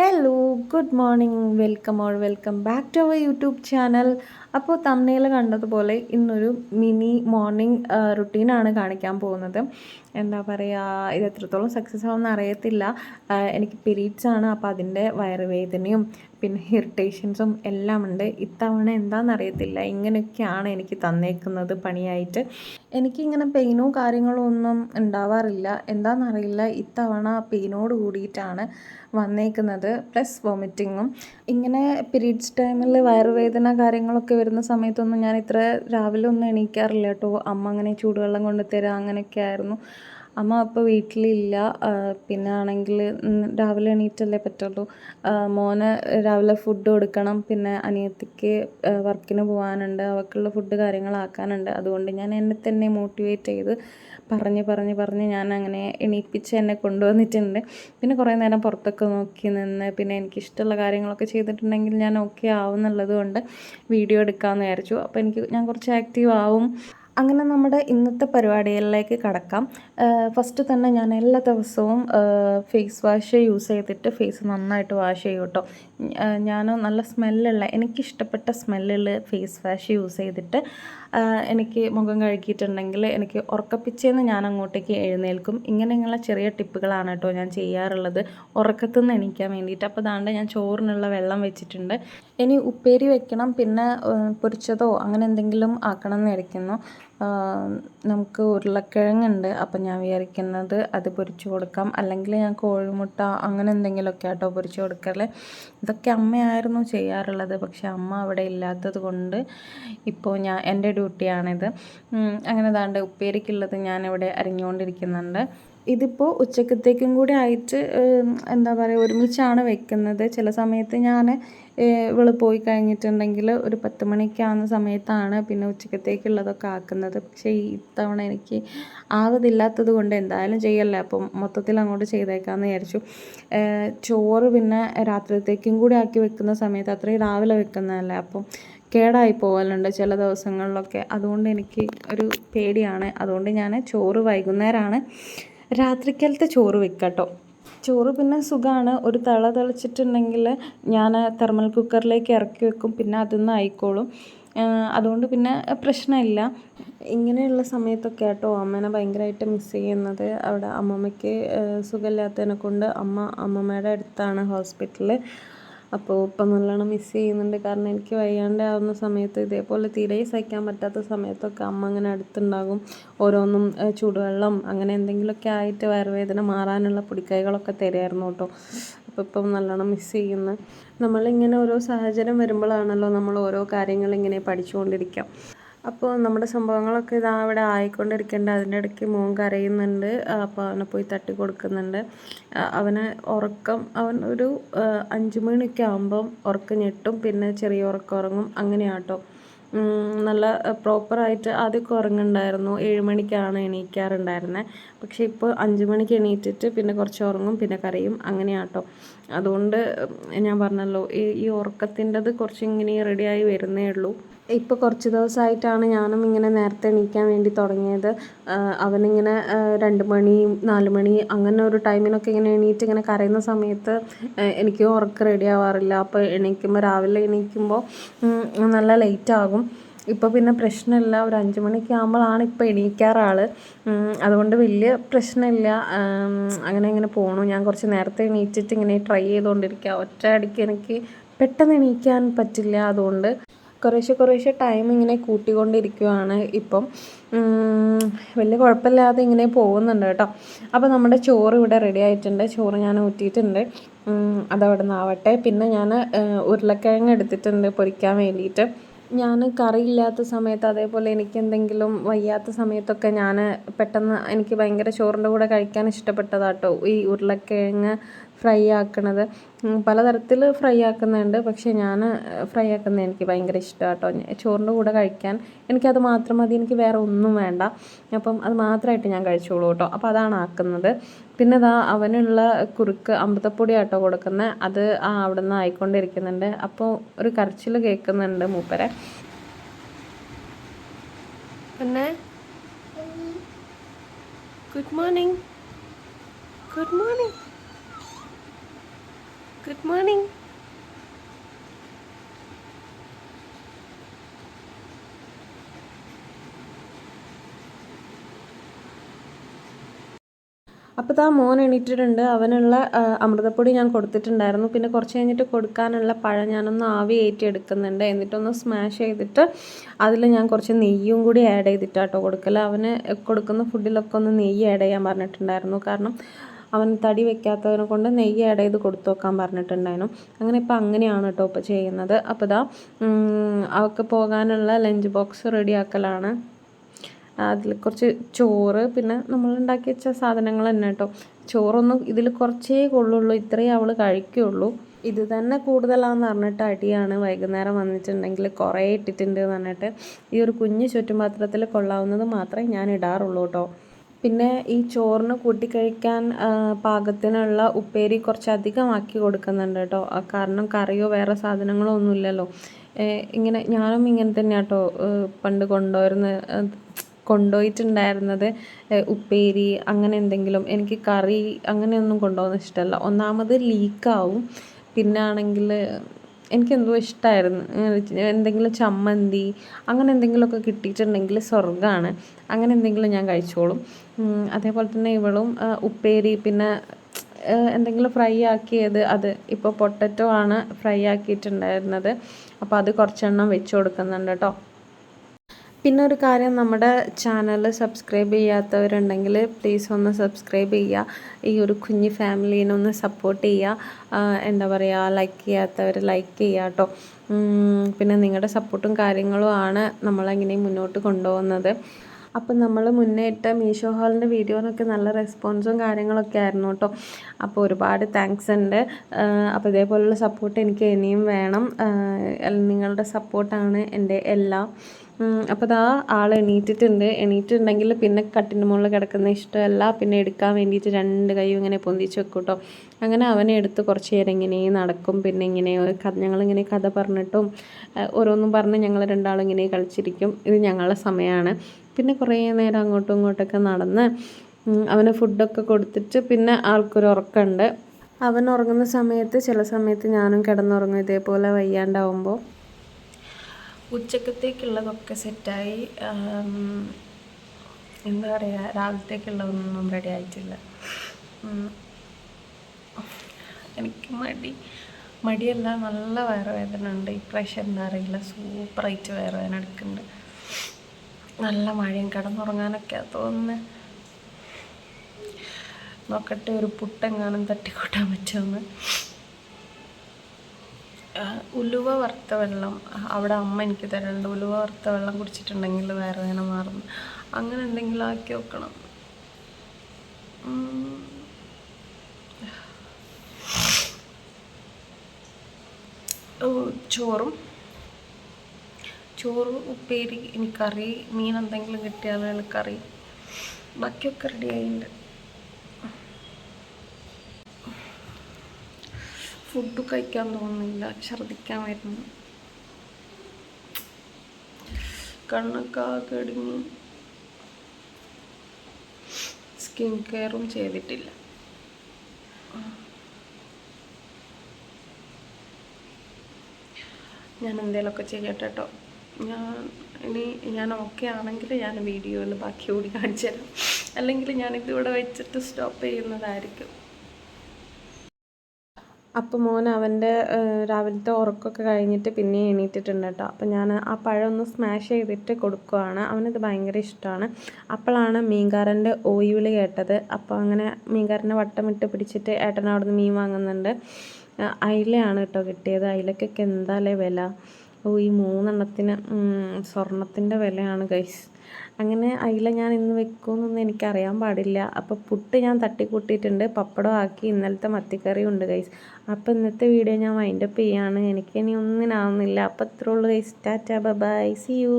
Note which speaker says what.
Speaker 1: Hello good morning welcome all welcome back to our YouTube channel അപ്പോൾ തമ്മനയിൽ കണ്ടതുപോലെ ഇന്നൊരു മിനി മോർണിംഗ് റുട്ടീനാണ് കാണിക്കാൻ പോകുന്നത്. എന്താ പറയുക ഇത് എത്രത്തോളം സക്സസ് ആവുമെന്ന് അറിയത്തില്ല. എനിക്ക് പീരീഡ്സ് ആണ് അപ്പോൾ അതിന്റെ വയറുവേദനയും പിന്നെ ഇറിറ്റേഷൻസും എല്ലാം ഉണ്ട് ഇത്തവണ എന്താണെന്ന് അറിയത്തില്ല ഇങ്ങനെയൊക്കെയാണ് എനിക്ക് തന്നേക്കുന്നത് പണിയായിട്ട്. എനിക്കിങ്ങനെ പെയിനോ കാര്യങ്ങളോ ഒന്നും ഉണ്ടാവാറില്ല. എന്താണെന്നറിയില്ല ഇത്തവണ പെയിനോട് കൂടിയിട്ടാണ് വന്നേക്കുന്നത്. പ്ലസ് വോമിറ്റിങ്ങും. ഇങ്ങനെ പീരീഡ്സ് ടൈമിൽ വയറുവേദന കാര്യങ്ങളൊക്കെ വരുന്ന സമയത്തൊന്നും ഞാൻ ഇത്ര രാവിലെ ഒന്നും എണീക്കാറില്ല കേട്ടോ. അമ്മ അങ്ങനെ ചൂടുവെള്ളം കൊണ്ട് തരാം അങ്ങനെയൊക്കെ ആയിരുന്നു. അമ്മ അപ്പോൾ വീട്ടിലില്ല. പിന്നെ ആണെങ്കിൽ രാവിലെ എണീറ്റല്ലേ പറ്റുള്ളൂ. മോന് രാവിലെ ഫുഡ് കൊടുക്കണം. പിന്നെ അനിയത്തിക്ക് വർക്കിന് പോകാനുണ്ട് അവൾക്കുള്ള ഫുഡ് കാര്യങ്ങളാക്കാനുണ്ട്. അതുകൊണ്ട് ഞാൻ എന്നെ തന്നെ മോട്ടിവേറ്റ് ചെയ്ത് പറഞ്ഞ് പറഞ്ഞ് പറഞ്ഞ് ഞാൻ അങ്ങനെ എണീപ്പിച്ച് എന്നെ കൊണ്ടുവന്നിട്ടുണ്ട്. പിന്നെ കുറേ നേരം പുറത്തൊക്കെ നോക്കി നിന്ന് പിന്നെ എനിക്കിഷ്ടമുള്ള കാര്യങ്ങളൊക്കെ ചെയ്തിട്ടുണ്ടെങ്കിൽ ഞാൻ ഓക്കെ ആവും എന്നുള്ളത് കൊണ്ട് വീഡിയോ എടുക്കാമെന്ന് വിചാരിച്ചു. അപ്പോൾ എനിക്ക് ഞാൻ കുറച്ച് ആക്റ്റീവ് ആവും. അങ്ങനെ നമ്മുടെ ഇന്നത്തെ പരിപാടികളിലേക്ക് കടക്കാം. ഫസ്റ്റ് തന്നെ ഞാൻ എല്ലാ ദിവസവും ഫേസ് വാഷ് യൂസ് ചെയ്തിട്ട് ഫേസ് നന്നായിട്ട് വാഷ് ചെയ്യും കേട്ടോ ഞാൻ നല്ല സ്മെല്ലുള്ള എനിക്കിഷ്ടപ്പെട്ട സ്മെല്ലുള്ള ഫേസ് വാഷ് യൂസ് ചെയ്തിട്ട് എനിക്ക് മുഖം കഴുകിയിട്ടുണ്ടെങ്കിൽ എനിക്ക് ഉറക്കപ്പിച്ചേന്ന് ഞാൻ അങ്ങോട്ടേക്ക് എഴുന്നേൽക്കും. ഇങ്ങനെയുള്ള ചെറിയ ടിപ്പുകളാണ് കേട്ടോ ഞാൻ ചെയ്യാറുള്ളത്. ഉറക്കത്തു നിന്ന് എണീക്കാൻ വേണ്ടിയിട്ട്. അപ്പോൾ അതാണ്ട് ഞാൻ ചോറിനുള്ള വെള്ളം വെച്ചിട്ടുണ്ട്. ഇനി ഉപ്പേരി വെക്കണം. പിന്നെ പൊരിച്ചതോ അങ്ങനെ എന്തെങ്കിലും ആക്കണം എന്ന് വിചാരിക്കുന്നു. ആ, നമുക്ക് ഉരുളക്കിഴങ്ങുണ്ട്. അപ്പം ഞാൻ വിചാരിക്കുന്നത് അത് പൊരിച്ചു കൊടുക്കാം. അല്ലെങ്കിൽ ഞാൻ കോഴിമുട്ട അങ്ങനെ എന്തെങ്കിലുമൊക്കെ ആട്ടോ പൊരിച്ചു കൊടുക്കൽ ഇതൊക്കെ അമ്മയായിരുന്നു ചെയ്യാറുള്ളത്. പക്ഷെ അമ്മ അവിടെ ഇല്ലാത്തത് കൊണ്ട് ഇപ്പോൾ ഞാൻ എന്റെ ഡ്യൂട്ടിയാണിത്. അങ്ങനെ ദാണ്ട് ഉപ്പേരിക്കുള്ളത് ഞാനിവിടെ അരിഞ്ഞുകൊണ്ടിരിക്കുന്നുണ്ട്. ഇതിപ്പോൾ ഉച്ചക്കത്തേക്കും കൂടി ആയിട്ട് എന്താ പറയുക ഒരുമിച്ചാണ് വെക്കുന്നത്. ചില സമയത്ത് ഞാൻ ഇവൾ പോയി കഴിഞ്ഞിട്ടുണ്ടെങ്കിൽ ഒരു പത്ത് മണിക്കാവുന്ന സമയത്താണ് പിന്നെ ഉച്ചക്കത്തേക്കുള്ളതൊക്കെ ആക്കുന്നത്. പക്ഷേ ഈ ഇത്തവണ എനിക്ക് ആവതില്ലാത്തത് കൊണ്ട് എന്തായാലും ചെയ്യല്ലേ. അപ്പം മൊത്തത്തിൽ അങ്ങോട്ട് ചെയ്തേക്കാമെന്ന് വിചാരിച്ചു. ചോറ് പിന്നെ രാത്രിത്തേക്കും കൂടി ആക്കി വെക്കുന്ന സമയത്ത് അത്രയും രാവിലെ വെക്കുന്നതല്ലേ. അപ്പം കേടായി പോകലുണ്ട് ചില ദിവസങ്ങളിലൊക്കെ. അതുകൊണ്ട് എനിക്ക് ഒരു പേടിയാണ്. അതുകൊണ്ട് ഞാൻ ചോറ് വൈകുന്നേരമാണ് രാത്രിക്കാലത്തെ ചോറ് വെക്കാട്ടോ. ചോറ് പിന്നെ സുഖമാണ് ഒരു തള തളിച്ചിട്ടുണ്ടെങ്കിൽ ഞാൻ തെർമൽ കുക്കറിലേക്ക് ഇറക്കി വെക്കും. പിന്നെ അതിന്ന് ആയിക്കോളും. അതുകൊണ്ട് പിന്നെ പ്രശ്നമില്ല. ഇങ്ങനെയുള്ള സമയത്തൊക്കെ കേട്ടോ അമ്മേനെ ഭയങ്കരമായിട്ട് മിസ് ചെയ്യുന്നത്. അവിടെ അമ്മമ്മയ്ക്ക് സുഖമില്ലാത്തതിനെ കൊണ്ട് അമ്മ അമ്മമ്മയുടെ അടുത്താണ് ഹോസ്പിറ്റലിൽ അപ്പോൾ ഇപ്പം നല്ലോണം മിസ് ചെയ്യുന്നുണ്ട്. കാരണം എനിക്ക് വയ്യാണ്ടാവുന്ന സമയത്ത് ഇതേപോലെ തീരെ സഹിക്കാൻ പറ്റാത്ത സമയത്തൊക്കെ അമ്മ അങ്ങനെ അടുത്തുണ്ടാകും. ഓരോന്നും ചൂടുവെള്ളം അങ്ങനെ എന്തെങ്കിലുമൊക്കെ ആയിട്ട് വയറുവേദന മാറാനുള്ള പൊടിക്കൈകളൊക്കെ തരുമായിരുന്നു കേട്ടോ. അപ്പോൾ ഇപ്പം നല്ലോണം മിസ് ചെയ്യുന്നു. നമ്മളിങ്ങനെ ഓരോ സാഹചര്യം വരുമ്പോഴാണല്ലോ നമ്മൾ ഓരോ കാര്യങ്ങൾ ഇങ്ങനെ പഠിച്ചുകൊണ്ടിരിക്കുക അപ്പോൾ നമ്മുടെ സംഭവങ്ങളൊക്കെ ഇതാ അവിടെ ആയിക്കൊണ്ടിരിക്കേണ്ട. അതിന്റെ ഇടയ്ക്ക് മോൻ കരയുന്നുണ്ട്. അപ്പോൾ അവനെ പോയി തട്ടി കൊടുക്കുന്നുണ്ട്. അവനെ ഉറക്കം അവൻ ഒരു അഞ്ച് മണിയൊക്കെ ആകുമ്പം ഉറക്കം ഞെട്ടും. പിന്നെ ചെറിയ ഉറക്കം ഉറങ്ങും. അങ്ങനെയാട്ടോ. നല്ല പ്രോപ്പറായിട്ട് ആദ്യമൊക്കെ ഉറങ്ങുന്നുണ്ടായിരുന്നു. ഏഴ് മണിക്കാണ് എണീക്കാറുണ്ടായിരുന്നത് പക്ഷേ ഇപ്പോൾ അഞ്ച് മണിക്ക് എണീറ്റിട്ട് പിന്നെ കുറച്ച് ഉറങ്ങും പിന്നെ കരയും. അങ്ങനെയാട്ടോ. അതുകൊണ്ട് ഞാൻ പറഞ്ഞല്ലോ ഈ ഈ ഉറക്കത്തിന്റെത് കുറച്ച് ഇങ്ങനെ റെഡിയായി വരുന്നേ ഉള്ളൂ. ഇപ്പോൾ കുറച്ച് ദിവസമായിട്ടാണ് ഞാനും ഇങ്ങനെ നേരത്തെ എണീക്കാൻ വേണ്ടി തുടങ്ങിയത്. അവനിങ്ങനെ രണ്ട് മണി നാല് മണി അങ്ങനെ ഒരു ടൈമിനൊക്കെ ഇങ്ങനെ എണീറ്റ് ഇങ്ങനെ കരയുന്ന സമയത്ത് എനിക്ക് ഉറക്കം റെഡി ആവാറില്ല. അപ്പോൾ എണീക്കുമ്പോൾ രാവിലെ എണീക്കുമ്പോൾ നല്ല ലേറ്റ് ആകും. ഇപ്പോൾ പിന്നെ പ്രശ്നമില്ല. ഒരു അഞ്ച് മണിക്ക് ആകുമ്പോഴാണ് ഇപ്പോൾ എണീക്കാറാൾ അതുകൊണ്ട് വലിയ പ്രശ്നമില്ല. അങ്ങനെ ഇങ്ങനെ പോണു. ഞാൻ കുറച്ച് നേരത്തെ എണീറ്റിട്ട് ഇങ്ങനെ ട്രൈ ചെയ്തുകൊണ്ടിരിക്കുക ഒറ്റ അടിക്ക് എനിക്ക് പെട്ടെന്ന് എണീക്കാൻ പറ്റില്ല അതുകൊണ്ട്. കുറേശ്ശെ കുറേശ്ശെ ടൈം ഇങ്ങനെ കൂട്ടിക്കൊണ്ടിരിക്കുവാണ് ഇപ്പം. വലിയ കുഴപ്പമില്ലാതെ ഇങ്ങനെ പോകുന്നുണ്ട് കേട്ടോ. അപ്പോൾ നമ്മുടെ ചോറ് ഇവിടെ റെഡി ആയിട്ടുണ്ട്. ചോറ് ഞാൻ ഊറ്റിയിട്ടുണ്ട്. അതവിടെ നിന്നാവട്ടെ പിന്നെ ഞാൻ ഉരുളക്കിഴങ്ങ് എടുത്തിട്ടുണ്ട് പൊരിക്കാൻ വേണ്ടിയിട്ട്. ഞാൻ കറിയില്ലാത്ത സമയത്ത് അതേപോലെ എനിക്ക് എന്തെങ്കിലും വയ്യാത്ത സമയത്തൊക്കെ ഞാൻ പെട്ടെന്ന് എനിക്ക് ഭയങ്കര ചോറിന്റെ കൂടെ കഴിക്കാൻ ഇഷ്ടപ്പെട്ടതാട്ടോ. ഈ ഉരുളക്കിഴങ്ങ് ഫ്രൈ ആക്കണത്. പലതരത്തിൽ ഫ്രൈ ആക്കുന്നുണ്ട്. പക്ഷേ ഞാൻ ഫ്രൈ ആക്കുന്നത് എനിക്ക് ഭയങ്കര ഇഷ്ടമാണ് കേട്ടോ ചോറിന്റെ കൂടെ കഴിക്കാൻ എനിക്കത് മാത്രം മതി. എനിക്ക് വേറെ ഒന്നും വേണ്ട. അപ്പം അത് മാത്രമായിട്ട് ഞാൻ കഴിച്ചോളൂ കേട്ടോ. അപ്പോൾ അതാണ് ആക്കുന്നത്. പിന്നെ ഇതാ അവനുള്ള കുറുക്ക് അമൃതപ്പൊടി ആട്ടോ കൊടുക്കുന്നത് അത് ആ അവിടെ നിന്ന് ആയിക്കൊണ്ടിരിക്കുന്നുണ്ട്. അപ്പോൾ ഒരു കരച്ചിൽ കേൾക്കുന്നുണ്ട് മൂപ്പരെ. പിന്നെ? Good morning good morning good morning അപ്പോൾ താ മോൻ എണീറ്റിട്ടുണ്ട്. അവനുള്ള അമൃതപ്പൊടി ഞാൻ കൊടുത്തിട്ടുണ്ടായിരുന്നു. പിന്നെ കുറച്ച് കഴിഞ്ഞിട്ട് കൊടുക്കാനുള്ള പഴം ഞാനൊന്ന് ആവി എടുക്കുന്നുണ്ട്. എന്നിട്ടൊന്ന് സ്മാഷ് ചെയ്തിട്ട് അതിൽ ഞാൻ കുറച്ച് നെയ്യും കൂടി ആഡ് ചെയ്തിട്ടാട്ടോ കൊടുക്കൽ അവന് കൊടുക്കുന്ന ഫുഡിലൊക്കെ ഒന്ന് നെയ്യ് ആഡ് ചെയ്യാൻ പറഞ്ഞിട്ടുണ്ടായിരുന്നു. കാരണം അവൻ തടി വെക്കാത്തവനെ കൊണ്ട് നെയ്യ് ആഡ് ചെയ്ത് കൊടുത്തു വെക്കാൻ പറഞ്ഞിട്ടുണ്ടായിരുന്നു. അങ്ങനെ ഇപ്പം അങ്ങനെയാണ് കേട്ടോ ഇപ്പോൾ ചെയ്യുന്നത്. അപ്പോൾ ഇതാ അവൾക്ക് പോകാനുള്ള ലഞ്ച് ബോക്സ് റെഡിയാക്കലാണ് അതിൽ കുറച്ച് ചോറ് പിന്നെ നമ്മൾ ഉണ്ടാക്കി വെച്ച സാധനങ്ങൾ തന്നെ കേട്ടോ ചോറൊന്നും ഇതിൽ കുറച്ചേ കൊള്ളുള്ളൂ ഇത്രയേ അവൾ കഴിക്കുള്ളൂ. ഇത് തന്നെ കൂടുതലാണെന്ന് പറഞ്ഞിട്ട് അടിയാണ്. വൈകുന്നേരം വന്നിട്ടുണ്ടെങ്കിൽ കുറേ ഇട്ടിട്ടുണ്ട് എന്ന് പറഞ്ഞിട്ട് ഈ ഒരു കുഞ്ഞ് ചുറ്റുപാത്രത്തിൽ കൊള്ളാവുന്നത് മാത്രമേ ഞാൻ ഇടാറുള്ളൂ കേട്ടോ പിന്നെ ഈ ചോറിന് കൂട്ടിക്കഴിക്കാൻ പാകത്തിനുള്ള ഉപ്പേരി കുറച്ചധികം ആക്കി കൊടുക്കുന്നുണ്ട് കേട്ടോ. കാരണം കറിയോ വേറെ സാധനങ്ങളോ ഒന്നുമില്ലല്ലോ. ഇങ്ങനെ ഞാനും ഇങ്ങനെ തന്നെ കേട്ടോ പണ്ട് കൊണ്ടുവരുന്ന കൊണ്ടുപോയിട്ടുണ്ടായിരുന്നത് ഉപ്പേരി അങ്ങനെ എന്തെങ്കിലും. എനിക്ക് കറി അങ്ങനെയൊന്നും കൊണ്ടുപോകുന്ന ഇഷ്ടമല്ല. ഒന്നാമത് ലീക്കാവും. പിന്നെ ആണെങ്കിൽ എനിക്കെന്തോ ഇഷ്ടമായിരുന്നു എന്തെങ്കിലും ചമ്മന്തി അങ്ങനെ എന്തെങ്കിലുമൊക്കെ കിട്ടിയിട്ടുണ്ടെങ്കിൽ സ്വർഗമാണ് അങ്ങനെ എന്തെങ്കിലും ഞാൻ കഴിച്ചോളും. അതേപോലെ തന്നെ ഇവളും ഉപ്പേരി പിന്നെ എന്തെങ്കിലും ഫ്രൈ ആക്കിയത് അത് ഇപ്പോൾ പൊട്ടറ്റോ ആണ് ഫ്രൈ ആക്കിയിട്ടുണ്ടായിരുന്നത്. അപ്പോൾ അത് കുറച്ചെണ്ണം വെച്ച് കൊടുക്കുന്നുണ്ട് കേട്ടോ പിന്നെ ഒരു കാര്യം നമ്മുടെ ചാനൽ സബ്സ്ക്രൈബ് ചെയ്യാത്തവരുണ്ടെങ്കിൽ പ്ലീസ് ഒന്ന് സബ്സ്ക്രൈബ് ചെയ്യുക ഈ ഒരു കുഞ്ഞു ഫാമിലീനെ ഒന്ന് സപ്പോർട്ട് ചെയ്യുക എന്താ പറയുക ലൈക്ക് ചെയ്യാത്തവർ ലൈക്ക് ചെയ്യുക കേട്ടോ പിന്നെ നിങ്ങളുടെ സപ്പോർട്ടും കാര്യങ്ങളും ആണ് നമ്മളെങ്ങനെ മുന്നോട്ട് കൊണ്ടുപോകുന്നത്. അപ്പം നമ്മൾ മുന്നേ ഇട്ട മീഷോ ഹാളിന്റെ വീഡിയോനൊക്കെ നല്ല റെസ്പോൺസും കാര്യങ്ങളൊക്കെ ആയിരുന്നു കേട്ടോ. അപ്പോൾ ഒരുപാട് താങ്ക്സ് ഉണ്ട്. അപ്പോൾ ഇതേപോലുള്ള സപ്പോർട്ട് എനിക്ക് ഇനിയും വേണം. നിങ്ങളുടെ സപ്പോർട്ടാണ് എന്റെ എല്ലാം. അപ്പോൾ അതാ ആൾ എണീറ്റിട്ടുണ്ട്. എണീറ്റിട്ടുണ്ടെങ്കിൽ പിന്നെ കട്ടിന്റെ മുകളിൽ കിടക്കുന്ന ഇഷ്ടമല്ല. പിന്നെ എടുക്കാൻ വേണ്ടിയിട്ട് രണ്ട് കൈയും ഇങ്ങനെ പൊന്തിച്ച് വെക്കും കേട്ടോ. അങ്ങനെ അവനെ എടുത്ത് കുറച്ച് നേരം ഇങ്ങനെ നടക്കും. പിന്നെ ഇങ്ങനെ ഞങ്ങളിങ്ങനെ കഥ പറഞ്ഞിട്ടും ഓരോന്നും പറഞ്ഞ് ഞങ്ങൾ രണ്ടാളും ഇങ്ങനെ കളിച്ചിരിക്കും. ഇത് ഞങ്ങളുടെ സമയമാണ്. പിന്നെ കുറേ നേരം അങ്ങോട്ടും ഇങ്ങോട്ടൊക്കെ നടന്ന് അവന് ഫുഡൊക്കെ കൊടുത്തിട്ട് പിന്നെ ആൾക്കൊരു ഉറക്കമുണ്ട് അവൻ ഉറങ്ങുന്ന സമയത്ത് ചില സമയത്ത് ഞാനും കിടന്നുറങ്ങും. ഇതേപോലെ വയ്യാണ്ടാവുമ്പോൾ ഉച്ചക്കത്തേക്കുള്ളതൊക്കെ സെറ്റായി. എന്താ പറയുക രാവിലത്തേക്കുള്ളതൊന്നും റെഡി ആയിട്ടില്ല. എനിക്ക് മടി. മടിയല്ല നല്ല വയറുവേദന ഉണ്ട് ഈ അറിയില്ല. സൂപ്പറായിട്ട് വയറുവേദന എടുക്കുന്നുണ്ട്. നല്ല മഴയും കിടന്നുറങ്ങാനൊക്കെയാണ് തോന്നുന്നത് നോക്കട്ടെ ഒരു പുട്ടെങ്ങാനും തട്ടിക്കൂട്ടാൻ പറ്റുമെന്ന്. ഉലുവ വറുത്ത വെള്ളം അവിടെ അമ്മ എനിക്ക് തരുന്നുണ്ട് ഉലുവ വറുത്ത വെള്ളം കുടിച്ചിട്ടുണ്ടെങ്കിൽ വേറെ വേണം മാറുന്നു. അങ്ങനെ എന്തെങ്കിലും ആക്കി വെക്കണം. ചോറും ചോറ് ഉപ്പേരി ഇനി കറി മീൻ എന്തെങ്കിലും കിട്ടിയാൽ കറി ബാക്കിയൊക്കെ റെഡി ആയിട്ടുണ്ട് ഫുഡ് കഴിക്കാൻ തോന്നുന്നില്ല. ഛർദിക്കാൻ വരുന്നു. കണ്ണൊക്കെ കടിഞ്ഞു സ്കിൻ കെയറും ചെയ്തിട്ടില്ല. ഞാൻ എന്തെങ്കിലുമൊക്കെ ചെയ്യട്ടെ കേട്ടോ ഞാൻ ഇനി ഞാൻ ഓക്കെ ആണെങ്കിൽ ഞാൻ വീഡിയോയിൽ ബാക്കി കൂടി കാണിച്ചു തരാം. അല്ലെങ്കിൽ ഞാനിതിവിടെ വെച്ചിട്ട് സ്റ്റോപ്പ് ചെയ്യുന്നതായിരിക്കും. അപ്പോൾ മോൻ അവന്റെ രാവിലത്തെ ഉറക്കമൊക്കെ കഴിഞ്ഞിട്ട് പിന്നെ എണീറ്റിട്ടുണ്ട് കേട്ടോ. അപ്പോൾ ഞാൻ ആ പഴം ഒന്ന് സ്മാഷ് ചെയ്തിട്ട് കൊടുക്കുവാണ്. അവനത് ഭയങ്കര ഇഷ്ടമാണ്. അപ്പോഴാണ് മീൻകാരന്റെ ഓയിവിളി കേട്ടത്. അപ്പോൾ അങ്ങനെ മീങ്കാരന്റെ വട്ടം ഇട്ട് പിടിച്ചിട്ട് ഏട്ടൻ അവിടെ നിന്ന് മീൻ വാങ്ങുന്നുണ്ട്. അയിലയാണ് കേട്ടോ കിട്ടിയത്. അയിലക്കൊക്കെ എന്താ വില? ഓ ഈ മൂന്നെണ്ണത്തിന് സ്വർണത്തിന്റെ വിലയാണ് ഗൈസ് അങ്ങനെ അയില ഞാൻ ഇന്ന് വെക്കുമെന്നൊന്നും എനിക്കറിയാൻ പാടില്ല. അപ്പോൾ പുട്ട് ഞാൻ തട്ടിക്കൂട്ടിയിട്ടുണ്ട്. പപ്പടം ആക്കി ഇന്നലത്തെ മത്തിക്കറി ഉണ്ട് ഗൈസ് അപ്പോൾ ഇന്നത്തെ വീഡിയോ ഞാൻ വൈൻഡപ്പ് ചെയ്യാണ്. എനിക്കിനി ഒന്നിനാവുന്നില്ല. അപ്പോൾ ഇത്രേ ഉള്ളൂ guys tata bye see you